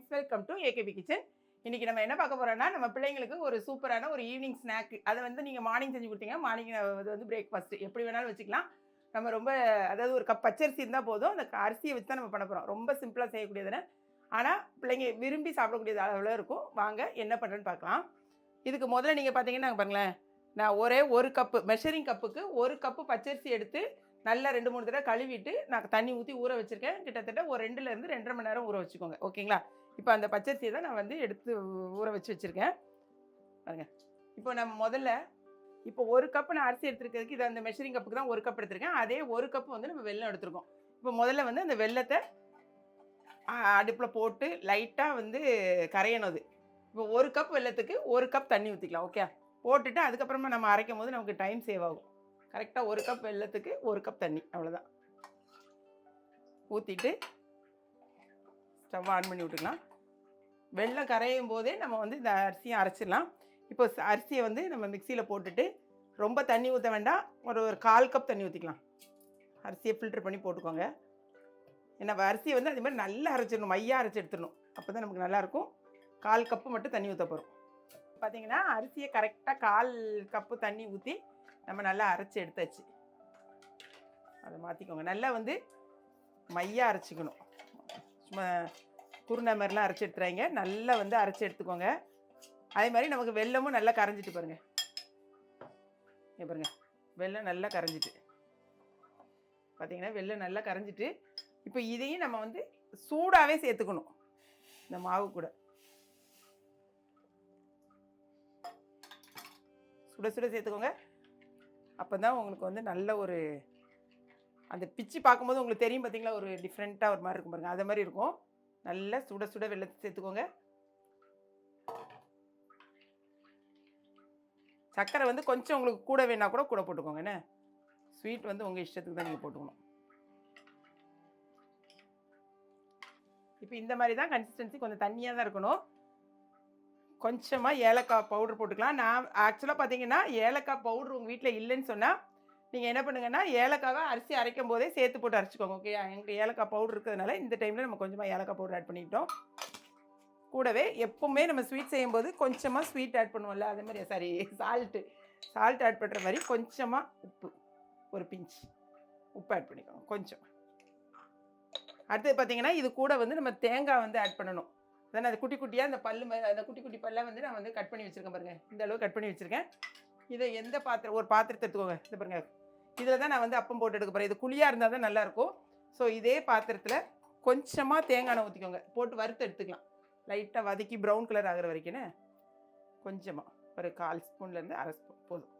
Friends welcome to AKP kitchen இன்னைக்கு நம்ம என்ன பார்க்க போகிறோம்னா நம்ம பிள்ளைங்களுக்கு ஒரு சூப்பரான ஒரு ஈவினிங் ஸ்நாக் அதை வந்து நீங்கள் மார்னிங் செஞ்சு கொடுத்தீங்க. மார்னிங் அது வந்து பிரேக்ஃபாஸ்ட் எப்படி வேணாலும் வச்சுக்கலாம். நம்ம ரொம்ப அதாவது ஒரு கப் பச்சரிசி இருந்தால் போதும். அந்த அரிசியை வச்சு தான் நம்ம பண்ண போகிறோம் ரொம்ப சிம்பிளாக செய்யக்கூடியதுன்னு. ஆனால் பிள்ளைங்க விரும்பி சாப்பிடக்கூடியது அளவில் இருக்கும். வாங்க என்ன பண்ணுறேன்னு பார்க்கலாம். இதுக்கு முதல்ல நீங்கள் பார்த்தீங்கன்னா பாருங்களேன். நான் ஒரே ஒரு கப்பு மெஷரிங் கப்புக்கு ஒரு கப்பு பச்சரிசி எடுத்து நல்லா ரெண்டு மூணு தடவை கழுவிட்டு நான் தண்ணி ஊற்றி ஊற வச்சுருக்கேன். கிட்டத்தட்ட ஒரு ரெண்டுலேருந்து ரெண்டரை மணி நேரம் ஊற வச்சுக்கோங்க. ஓகேங்களா? இப்போ அந்த பச்சரிசியை தான் நான் வந்து எடுத்து ஊற வச்சு வச்சுருக்கேன். பாருங்க. இப்போ நம்ம முதல்ல இப்போ ஒரு கப்பு நான் அரிசி எடுத்துருக்கிறதுக்கு இது அந்த மெஷரிங் கப்புக்கு தான் ஒரு கப் எடுத்திருக்கேன். அதே ஒரு கப்பு வந்து நம்ம வெள்ளம் எடுத்துருக்கோம். இப்போ முதல்ல வந்து அந்த வெல்லத்தை அடுப்பில் போட்டு லைட்டாக வந்து கரையணும் அது. இப்போ ஒரு கப் வெல்லத்துக்கு ஒரு கப் தண்ணி ஊற்றிக்கலாம் ஓகே? போட்டுட்டு அதுக்கப்புறமா நம்ம அரைக்கும் போது நமக்கு டைம் சேவ் ஆகும். கரெக்டாக ஒரு கப் வெல்லத்துக்கு ஒரு கப் தண்ணி அவ்வளோதான் ஊற்றிட்டு ஸ்டவ் ஆன் பண்ணி விட்டுக்கலாம். வெள்ளம் கரையும் போதே நம்ம வந்து இந்த அரிசியை அரைச்சிடலாம். இப்போ அரிசியை வந்து நம்ம மிக்சியில் போட்டுட்டு ரொம்ப தண்ணி ஊற்ற வேண்டாம். ஒரு ஒரு கால் கப் தண்ணி ஊற்றிக்கலாம் அரிசியை ஃபில்டர் பண்ணி போட்டுக்கோங்க. ஏன்னா அரிசியை வந்து அதே மாதிரி நல்லா அரைச்சிடணும். மையாக அரைச்சி எடுத்துடணும். அப்போ தான் நமக்கு நல்லாயிருக்கும் கால் கப்பு மட்டும் தண்ணி ஊற்ற போகிறோம் பார்த்தீங்கன்னா அரிசியை கரெக்டாக கால் கப்பு தண்ணி ஊற்றி நம்ம நல்லா அரைச்சி எடுத்தாச்சு. அதை மாற்றிக்கோங்க நல்லா வந்து மையாக அரைச்சிக்கணும். சும்மா குருணை மாதிரிலாம் அரைச்சி எடுத்துறாங்க. நல்லா வந்து அரைச்சி எடுத்துக்கோங்க. அதே மாதிரி நமக்கு வெல்லமும் நல்லா கரைஞ்சிட்டு பாருங்க. இங்க பாருங்க. வெல்லம் நல்லா கரைஞ்சிட்டு. பார்த்தீங்கன்னா வெள்ளம் நல்லா கரைஞ்சிட்டு இப்போ இதையும் நம்ம வந்து சூடாகவே சேர்த்துக்கணும். இந்த மாவு கூட. சுட சுட சேர்த்துக்கோங்க. அப்போ தான் உங்களுக்கு வந்து நல்ல ஒரு அந்த பிச்சு பார்க்கும்போது உங்களுக்கு தெரியும் பார்த்தீங்களா ஒரு டிஃப்ரெண்ட்டாக ஒரு மாதிரி இருக்கும் பாருங்க. அது மாதிரி இருக்கும். நல்லா சுட சுட வெள்ளத்தை சேர்த்துக்கோங்க. சர்க்கரை வந்து கொஞ்சம் உங்களுக்கு கூட வேணா கூட கூட போட்டுக்கோங்க. என்ன? ஸ்வீட் வந்து உங்கள் இஷ்டத்துக்கு தான் நீங்கள் போட்டுக்கணும். இப்போ இந்த மாதிரி தான் கன்சிஸ்டன்சி கொஞ்சம் தண்ணியாக தான் இருக்கணும். கொஞ்சமாக ஏலக்காய் பவுடர் போட்டுக்கலாம். நான் ஆக்சுவலாக பார்த்தீங்கன்னா ஏலக்காய் பவுடர் உங்கள் வீட்டில் இல்லைன்னு சொன்னால் நீங்கள் என்ன பண்ணுங்கன்னா ஏலக்காவை அரிசி அரைக்கும் போதே சேர்த்து போட்டு அரைச்சிக்கோங்க ஓகே எங்கள் ஏலக்காய் பவுடர் இருக்கிறதுனால இந்த டைமில் நம்ம கொஞ்சமாக ஏலக்காய் பவுடர் ஆட் பண்ணிக்கிட்டோம். கூடவே எப்போவுமே நம்ம ஸ்வீட் செய்யும்போது கொஞ்சமாக ஸ்வீட் ஆட் பண்ணுவோம்ல அதே மாதிரி சாரி சால்ட்டு சால்ட் ஆட் பண்ணுற மாதிரி கொஞ்சமாக உப்பு ஒரு பிஞ்ச் உப்பு ஆட் பண்ணிக்கோங்க கொஞ்சம். அடுத்தது பார்த்தீங்கன்னா இது கூட வந்து நம்ம தேங்காய் வந்து ஆட் பண்ணணும். அதான் அது குட்டி குட்டியாக அந்த பல்லு அந்த குட்டி குட்டி பல்லை வந்து நான் வந்து கட் பண்ணி வச்சுருக்கேன் பாருங்கள் இந்த அளவு கட் பண்ணி வச்சுருக்கேன். இதை எந்த பாத்திரம் ஒரு பாத்திரத்தை எடுத்துக்கோங்க. இது பாருங்கள் இதில் தான் நான் வந்து அப்பம் போட்டு எடுக்க போகிறேன் இது குழியாக இருந்தால் தான் நல்லாயிருக்கும். ஸோ இதே பாத்திரத்தில் கொஞ்சமாக தேங்காய் எண்ணெய் ஊற்றிக்கோங்க போட்டு வறுத்து எடுத்துக்கலாம். லைட்டாக வதக்கி ப்ரௌன் கலர் ஆகிற வரைக்கும்னு கொஞ்சமாக ஒரு கால் ஸ்பூன்லேருந்து அரை ஸ்பூன் போதும்.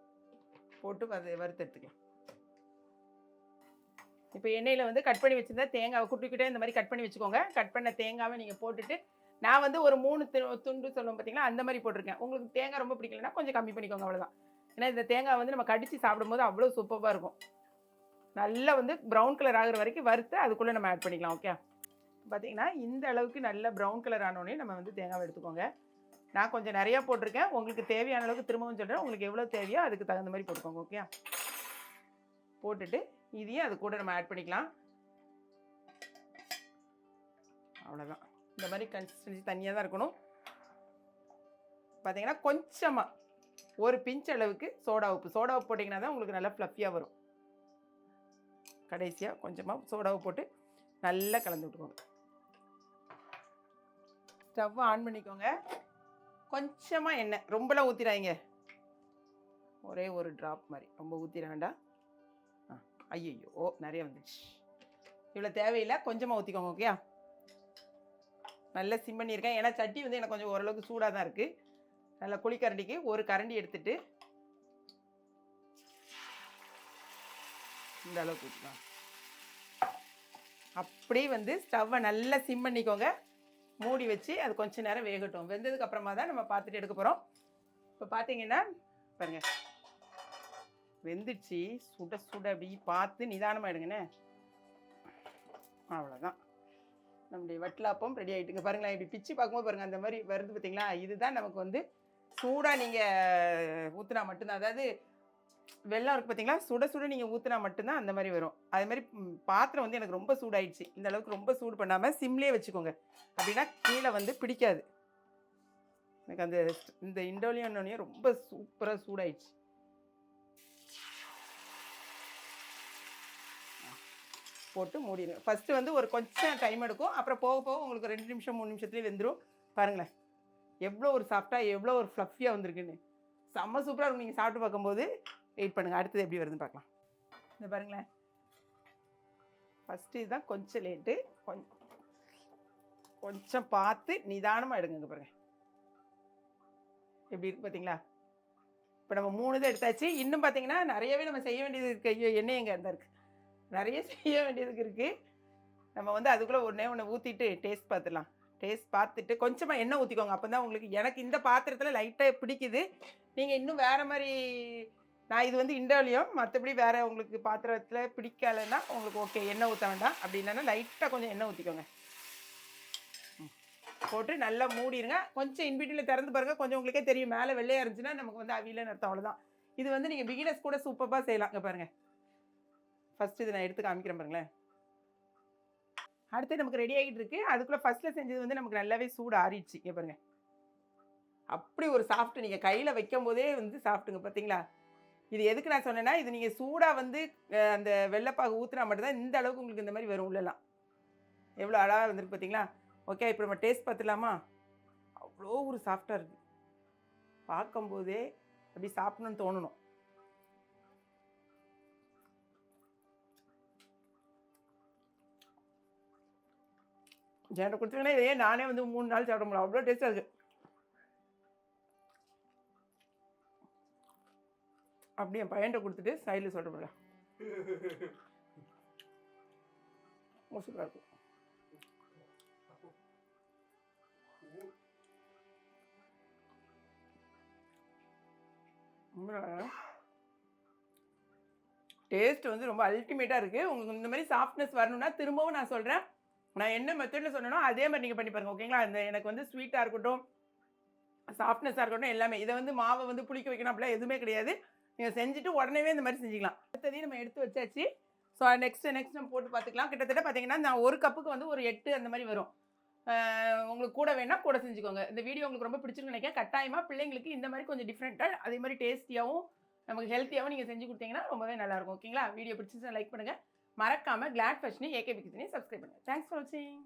போட்டு வத வறுத்து எடுத்துக்கலாம். இப்போ எண்ணெயில் வந்து கட் பண்ணி வச்சிருந்தா தேங்காவை குட்டி குட்டியாக இந்த மாதிரி கட் பண்ணி வச்சுக்கோங்க. கட் பண்ண தேங்காவை நீங்கள் போட்டுட்டு நான் வந்து ஒரு மூணு து- துண்டு சொல்லுவோம் பார்த்தீங்கன்னா அந்த மாதிரி போட்டிருக்கேன். உங்களுக்கு தேங்காய் ரொம்ப பிடிக்கலன்னா கொஞ்சம் கம்மி பண்ணிக்கோங்க அவ்வளோதான் ஏன்னா இந்த தேங்காய் வந்து நம்ம கடிச்சு சாப்பிடும்போது அவ்வளோ சூப்பராக இருக்கும். நல்லா வந்து ப்ரௌன் கலர் ஆகிற வரைக்கும் வறுத்து அதுக்குள்ளே நம்ம ஆட் பண்ணிக்கலாம் ஓகே பார்த்தீங்கன்னா இந்த அளவுக்கு நல்ல ப்ரௌன் கலர் ஆனோடனே நம்ம வந்து தேங்காவை எடுத்துக்கோங்க. நான் கொஞ்சம் நிறையா போட்டிருக்கேன். உங்களுக்கு தேவையான அளவுக்கு திரும்பவும் சொல்கிறேன் உங்களுக்கு எவ்வளோ தேவையோ அதுக்கு தகுந்த மாதிரி போட்டுக்கோங்க ஓகே போட்டுட்டு இதையும் அது கூட நம்ம ஆட் பண்ணிக்கலாம். அவ்வளோதான் இந்த மாதிரி கன்சிஸ்டன்சி தனியாக தான் இருக்கணும். பார்த்தீங்கன்னா கொஞ்சமாக ஒரு பிஞ்ச் அளவுக்கு சோடா உப்பு. சோடா உப்பு போட்டிங்கன்னா தான் உங்களுக்கு நல்லா ஃப்ளஃபியாக வரும். கடைசியாக கொஞ்சமாக சோடாவை போட்டு நல்லா கலந்து விட்டுக்கோங்க. ஸ்டவ் ஆன் பண்ணிக்கோங்க. கொஞ்சமாக எண்ணெய். ரொம்பலாம் ஊற்றிடாதீங்க ஒரே ஒரு ட்ராப் மாதிரி. ரொம்ப ஊற்றிட வேண்டாம். ஆ ஐயோ ஓ நிறைய வந்துடுச்சு இவ்வளோ தேவையில்லை. கொஞ்சமாக ஊற்றிக்கோங்க ஓகேயா நல்லா சிம் பண்ணியிருக்கேன். ஏன்னா சட்டி வந்து எனக்கு கொஞ்சம் ஓரளவுக்கு சூடாக தான் இருக்குது நல்லா குழிக்கரண்டிக்கு ஒரு கரண்டி எடுத்துட்டு இந்த அளவுக்கு அப்படியே வந்து ஸ்டவ்வை நல்லா சிம் பண்ணிக்கோங்க. மூடி வச்சு அது கொஞ்ச நேரம் வேகட்டும். வெந்ததுக்கு அப்புறமா தான் நம்ம பார்த்துட்டு எடுக்க போகிறோம் இப்போ பார்த்தீங்கன்னா பாருங்க. வெந்துடுச்சு. சுட சுட அப்படி பார்த்து நிதானமாக எடுங்கண்ணே. அவ்வளோதான் நம்முடைய வட்டலாப்பம் ரெடி ஆகிட்டுங்க பாருங்களேன் இப்படி பிச்சு பார்க்கும்போது பாருங்கள் அந்த மாதிரி வருது பார்த்தீங்களா இதுதான் நமக்கு வந்து சூடாக நீங்கள் ஊற்றுனா மட்டும்தான். அதாவது வெள்ளம் இருக்குது பார்த்தீங்களா சுட சுட நீங்கள் ஊற்றுனா மட்டும்தான் அந்த மாதிரி வரும். அதே மாதிரி பாத்திரம் வந்து எனக்கு ரொம்ப சூடாயிடுச்சு. இந்த அளவுக்கு ரொம்ப சூடு பண்ணாமல் சிம்லேயே வச்சுக்கோங்க. அப்படின்னா கீழே வந்து பிடிக்காது. எனக்கு அந்த இந்த இண்டோலியன்னே ரொம்ப சூப்பராக சூடாயிடுச்சு. போட்டு மூடிடுங்க ஃபஸ்ட்டு வந்து ஒரு கொஞ்சம் டைம் எடுக்கும். அப்புறம் போக போக உங்களுக்கு ரெண்டு நிமிஷம் மூணு நிமிஷத்துலேயே வெந்துடும் பாருங்களேன். எவ்வளோ ஒரு சாஃப்டாக எவ்வளோ ஒரு ஃப்ளஃபியாக வந்திருக்குன்னு. செம்ம சூப்பராக இருக்கும். நீங்கள் சாப்பிட்டு பார்க்கும்போது. வெயிட் பண்ணுங்கள் அடுத்தது எப்படி வருதுன்னு பார்க்கலாம். இந்த பாருங்களேன். ஃபஸ்ட்டு இதுதான் கொஞ்சம் லேட்டு கொஞ்சம் கொஞ்சம் பார்த்து நிதானமாக எடுங்க இங்க பாருங்க. எப்படி இருக்கு பார்த்தீங்களா இப்போ நம்ம மூணு தான் எடுத்தாச்சு. இன்னும் பார்த்தீங்கன்னா நிறையவே நம்ம செய்ய வேண்டியது இருக்குது ஐயோ எண்ணெய் எங்கே இருந்தா இருக்குது நிறைய செய்ய வேண்டியதுக்கு இருக்குது நம்ம வந்து அதுக்குள்ளே ஒன்றே ஒன்று ஊற்றிட்டு டேஸ்ட் பார்த்துடலாம். டேஸ்ட் பார்த்துட்டு கொஞ்சமாக எண்ணெய் ஊற்றிக்கோங்க அப்போ தான் உங்களுக்கு எனக்கு இந்த பாத்திரத்தில் லைட்டாக பிடிக்குது. நீங்கள் இன்னும் வேறு மாதிரி நான் இது வந்து இண்டோலியம் மற்றபடி வேறு உங்களுக்கு பாத்திரத்தில் பிடிக்கலைன்னா உங்களுக்கு ஓகே எண்ணெய் ஊற்ற வேண்டாம். அப்படி இல்லைன்னா லைட்டாக கொஞ்சம் எண்ணெய் ஊற்றிக்கோங்க போட்டு நல்லா மூடிடுங்க கொஞ்சம் இன்பிட்டியில் திறந்து பாருங்கள் கொஞ்சம் உங்களுக்கே தெரியும். மேலே வெள்ளையாக இருந்துச்சுன்னா நமக்கு வந்து அவியலன்னு அர்த்தம் அவ்வளோதான் இது வந்து நீங்கள் பிகினர்ஸ் கூட சூப்பராக செய்யலாம். இங்கே பாருங்கள் ஃபஸ்ட்டு இதை நான் எடுத்து காமிக்கிறேன் பாருங்களேன். அடுத்து நமக்கு ரெடி ஆகிட்டு இருக்கு. அதுக்குள்ளே ஃபர்ஸ்ட்டில் செஞ்சது வந்து நமக்கு நல்லாவே சூடு ஆறிடுச்சு. இங்கே பாருங்க. அப்படி ஒரு சாஃப்ட்டு நீங்கள் கையில் வைக்கும் போதே வந்து சாஃப்ட்டுங்க பார்த்தீங்களா இது எதுக்கு நான் சொன்னேன்னா இது நீங்கள் சூடாக வந்து அந்த வெள்ளைப்பாகு ஊற்றுனா மட்டும்தான் இந்த அளவுக்கு உங்களுக்கு இந்த மாதிரி வரும் உள்ளலாம். எவ்வளோ அழகாக வந்திருக்கு பார்த்தீங்களா ஓகே இப்போ நம்ம டேஸ்ட் பார்த்துலாமா அவ்வளோ ஒரு சாஃப்டாக இருக்குது பார்க்கும்போதே அப்படி சாப்பிடணும்னு தோணணும். என்கிட்ட கொடுத்தீங்கன்னா இதே நானே வந்து மூணு நாள் சாப்பிட முடியல அவ்வளோ டேஸ்ட்டாக இருக்குது அப்படி என் பையன்கிட்ட கொடுத்துட்டு சைடில் சொல்ல முடியல சூப்பராக இருக்கும். டேஸ்ட் வந்து ரொம்ப அல்டிமேட்டாக இருக்குது உங்களுக்கு இந்த மாதிரி சாஃப்ட்னஸ் வரணும்னா திரும்பவும் நான் சொல்கிறேன் நான் என்ன மெத்தடில் சொன்னனோ அதே மாதிரி நீங்கள் பண்ணி பாருங்க ஓகேங்களா அந்த எனக்கு வந்து ஸ்வீட்டாக இருக்கட்டும் சாஃப்ட்னஸாக இருக்கட்டும் எல்லாமே. இதை வந்து மாவை வந்து புளிக்க வைக்கணும் அப்படிலாம் எதுவுமே கிடையாது. நீங்கள் செஞ்சுட்டு உடனேவே இந்த மாதிரி செஞ்சுக்கலாம். அடுத்ததையும் நம்ம எடுத்து வச்சாச்சு. ஸோ நெக்ஸ்ட் நெக்ஸ்ட் நம்ம போட்டு பார்த்துக்கலாம். கிட்டத்தட்ட பார்த்தீங்கன்னா நான் ஒரு கப்புக்கு வந்து ஒரு எட்டு அந்த மாதிரி வரும். உங்களுக்கு கூட வேணால் கூட செஞ்சுக்கோங்க. இந்த வீடியோ உங்களுக்கு ரொம்ப பிடிச்சிருக்கு நினைக்கிறேன். கட்டாயமாக பிள்ளைங்களுக்கு இந்த மாதிரி கொஞ்சம் டிஃப்ரெண்ட்டாக அதே மாதிரி டேஸ்டியாகவும் நமக்கு ஹெல்த்தியாகவும் நீங்கள் செஞ்சு கொடுத்தீங்கன்னா ரொம்பவே நல்லாயிருக்கும் ஓகேங்களா வீடியோ பிடிச்சிருந்தா லைக் பண்ணுங்கள் மறக்காமல் கிளாட் ஃபேஷனி ஏகே பிக்ஸனையும் சப்ஸ்கிரைப் பண்ணுங்கள் தேங்க்ஸ் ஃபார் வாட்சிங்